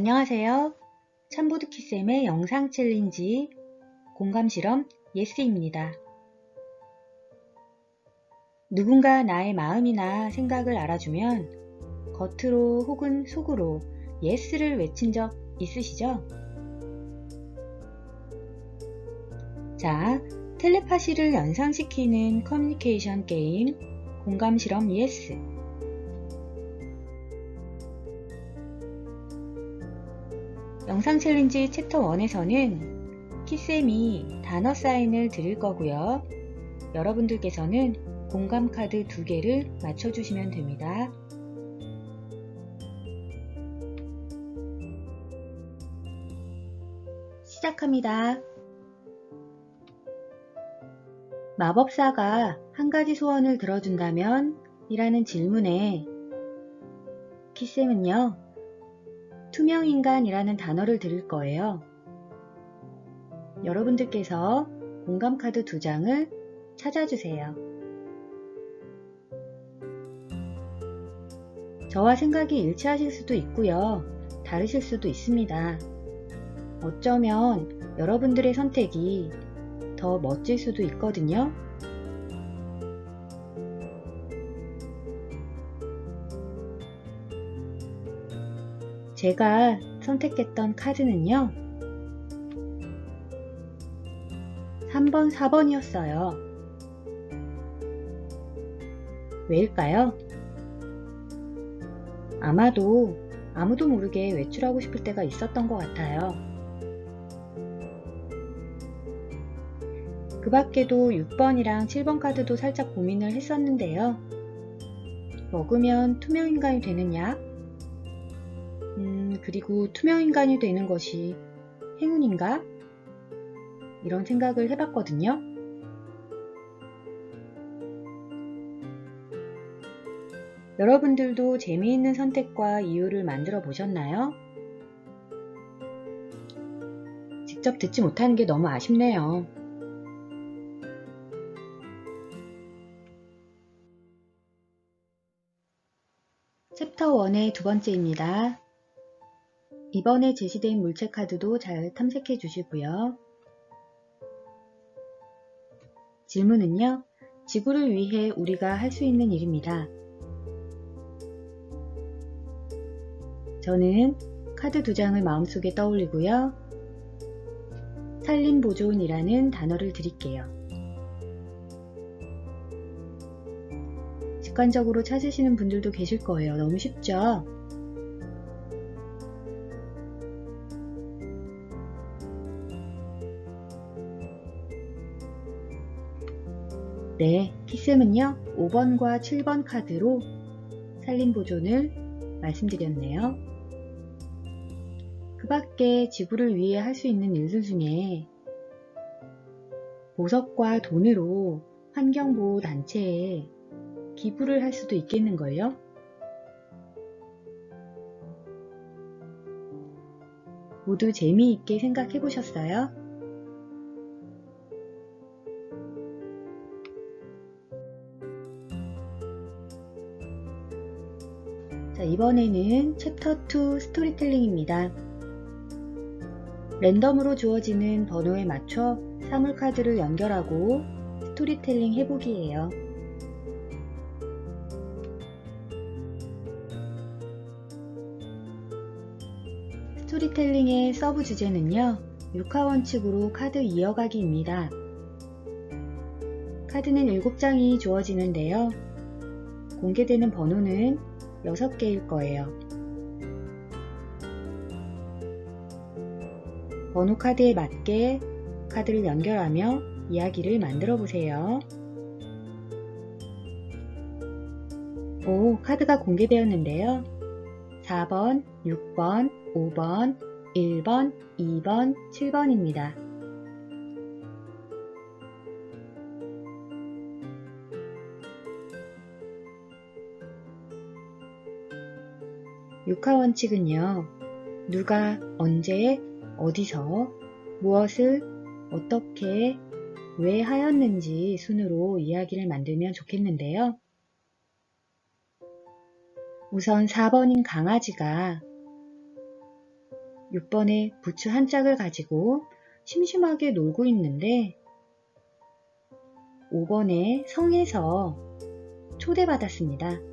안녕하세요. 참보드키쌤의 영상 챌린지 공감 실험 예스입니다. 누군가 나의 마음이나 생각을 알아주면 겉으로 혹은 속으로 예스를 외친 적 있으시죠? 자, 텔레파시를 연상시키는 커뮤니케이션 게임 공감 실험 예스. 영상 챌린지 챕터 1에서는 키쌤이 단어 사인을 드릴 거고요. 여러분들께서는 공감 카드 두 개를 맞춰주시면 됩니다. 시작합니다. 마법사가 한 가지 소원을 들어준다면? 이라는 질문에 키쌤은요, 투명인간이라는 단어를 드릴 거예요. 여러분들께서 공감카드 두 장을 찾아주세요. 저와 생각이 일치하실 수도 있고요. 다르실 수도 있습니다. 어쩌면 여러분들의 선택이 더 멋질 수도 있거든요. 제가 선택했던 카드는요. 3번, 4번이었어요. 왜일까요? 아마도 아무도 모르게 외출하고 싶을 때가 있었던 것 같아요. 그 밖에도 6번이랑 7번 카드도 살짝 고민을 했었는데요. 먹으면 투명 인간이 되느냐? 음, 그리고 투명인간이 되는 것이 행운인가? 이런 생각을 해봤거든요. 여러분들도 재미있는 선택과 이유를 만들어 보셨나요? 직접 듣지 못하는 게 너무 아쉽네요. 챕터 1의 두 번째입니다. 이번에 제시된 물체 카드도 잘 탐색해 주시고요. 질문은요. 지구를 위해 우리가 할 수 있는 일입니다. 저는 카드 두 장을 마음속에 떠올리고요. 산림보존이라는 단어를 드릴게요. 직관적으로 찾으시는 분들도 계실 거예요. 너무 쉽죠? 네, 키쌤은요, 5번과 7번 카드로 산림보존을 말씀드렸네요. 그 밖에 지구를 위해 할 수 있는 일들 중에 보석과 돈으로 환경보호 단체에 기부를 할 수도 있겠는걸요? 모두 재미있게 생각해 보셨어요? 이번에는 챕터 2 스토리텔링입니다. 랜덤으로 주어지는 번호에 맞춰 사물 카드를 연결하고 스토리텔링 해보기예요. 스토리텔링의 서브 주제는요. 육하 원칙으로 카드 이어가기입니다. 카드는 7장이 주어지는데요. 공개되는 번호는 6개일 거예요. 번호 카드에 맞게 카드를 연결하며 이야기를 만들어 보세요. 오, 카드가 공개되었는데요. 4번, 6번, 5번, 1번, 2번, 7번입니다. 육하 원칙은요, 누가 언제, 어디서, 무엇을, 어떻게, 왜 하였는지 순으로 이야기를 만들면 좋겠는데요. 우선 4번인 강아지가 6번에 부츠 한 짝을 가지고 심심하게 놀고 있는데 5번에 성에서 초대받았습니다.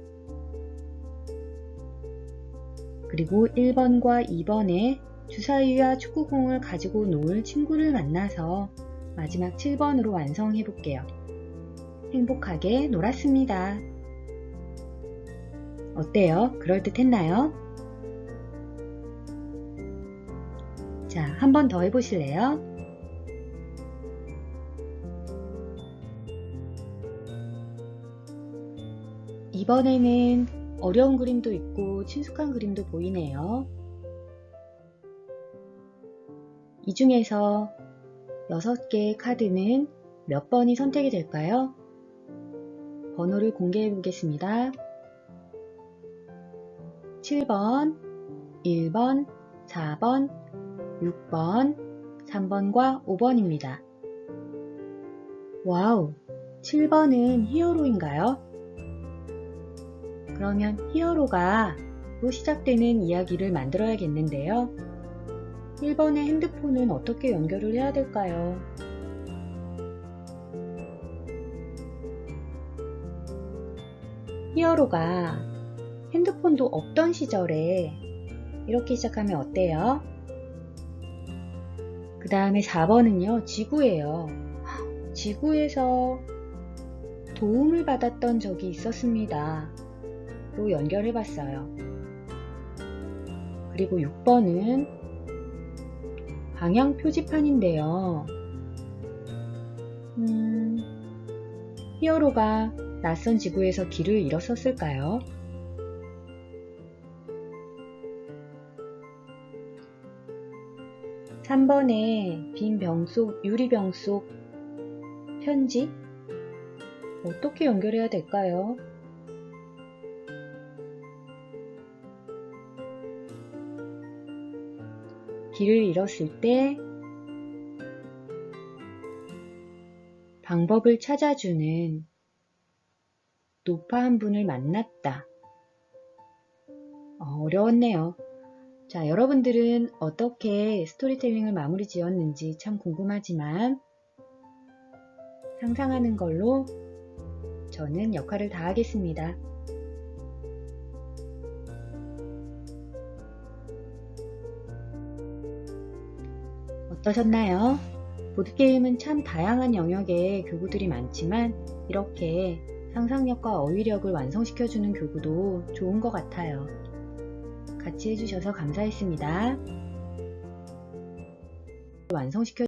그리고 1번과 2번에 주사위와 축구공을 가지고 놀 친구를 만나서 마지막 7번으로 완성해 볼게요. 행복하게 놀았습니다. 어때요? 그럴듯했나요? 자, 한 번 더 해보실래요? 이번에는 어려운 그림도 있고 친숙한 그림도 보이네요. 이 중에서 6개의 카드는 몇 번이 선택이 될까요? 번호를 공개해 보겠습니다. 7번, 1번, 4번, 6번, 3번과 5번입니다. 와우, 7번은 히어로인가요? 그러면 히어로가 또 시작되는 이야기를 만들어야겠는데요. 1번의 핸드폰은 어떻게 연결을 해야 될까요? 히어로가 핸드폰도 없던 시절에 이렇게 시작하면 어때요? 그 다음에 4번은요, 지구예요. 지구에서 도움을 받았던 적이 있었습니다. 로 연결해 봤어요. 그리고 6번은 방향 표지판인데요. 음, 히어로가 낯선 지구에서 길을 잃었었을까요? (3번에) 빈병 속, 유리병 속 편지? 어떻게 연결해야 될까요? 길을 잃었을 때 방법을 찾아주는 노파 한 분을 만났다. 어, 어려웠네요. 자, 여러분들은 어떻게 스토리텔링을 마무리 지었는지 참 궁금하지만 상상하는 걸로 저는 역할을 다하겠습니다. 어떠셨나요? 보드게임은 참 다양한 영역의 교구들이 많지만 이렇게 상상력과 어휘력을 완성시켜주는 교구도 좋은 것 같아요. 같이 해주셔서 감사했습니다. 완성시켜